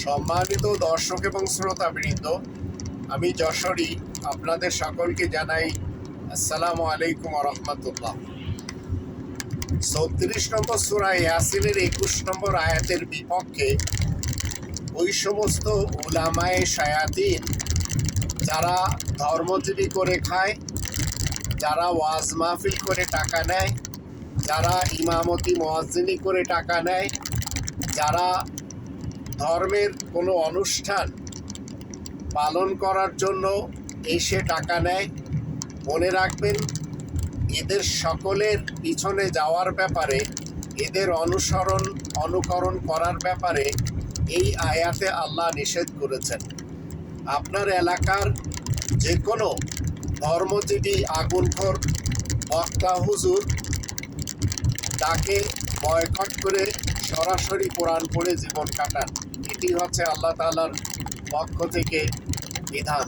সম্মানিত দর্শক এবং শ্রোতাবৃন্দ, আমি যশোরী, আপনাদের সকলকে জানাই আসসালামু আলাইকুম রহমতুল্লাহ। চৌত্রিশ নম্বর সুরা ইয়াসিনের একুশ নম্বর আয়াতের বিপক্ষে ওই সমস্ত উলামায়ে শায়াতিন, যারা ধর্মজীবী করে খায়, যারা ওয়াজ মাহফিল করে টাকা নেয়, যারা ইমামতি, মোয়াজ্জিনি করে টাকা নেয়, যারা ধর্মের কোনো অনুষ্ঠান পালন করার জন্য এসে টাকা নেয়। মনে রাখবেন, এদের সকলের পিছনে যাওয়ার ব্যাপারে, এদের অনুসরণ, অনুকরণ করার ব্যাপারে এই আয়াতে আল্লাহ নিষেধ করেছেন। আপনার এলাকার যে কোনো ধর্মজীবী আগুনখোর বক্তা হুজুর, তাকে বয়কট করে সরাসরি কোরআন পড়ে জীবন কাটান। এটি হচ্ছে আল্লাহ তালার পক্ষ থেকে বিধান।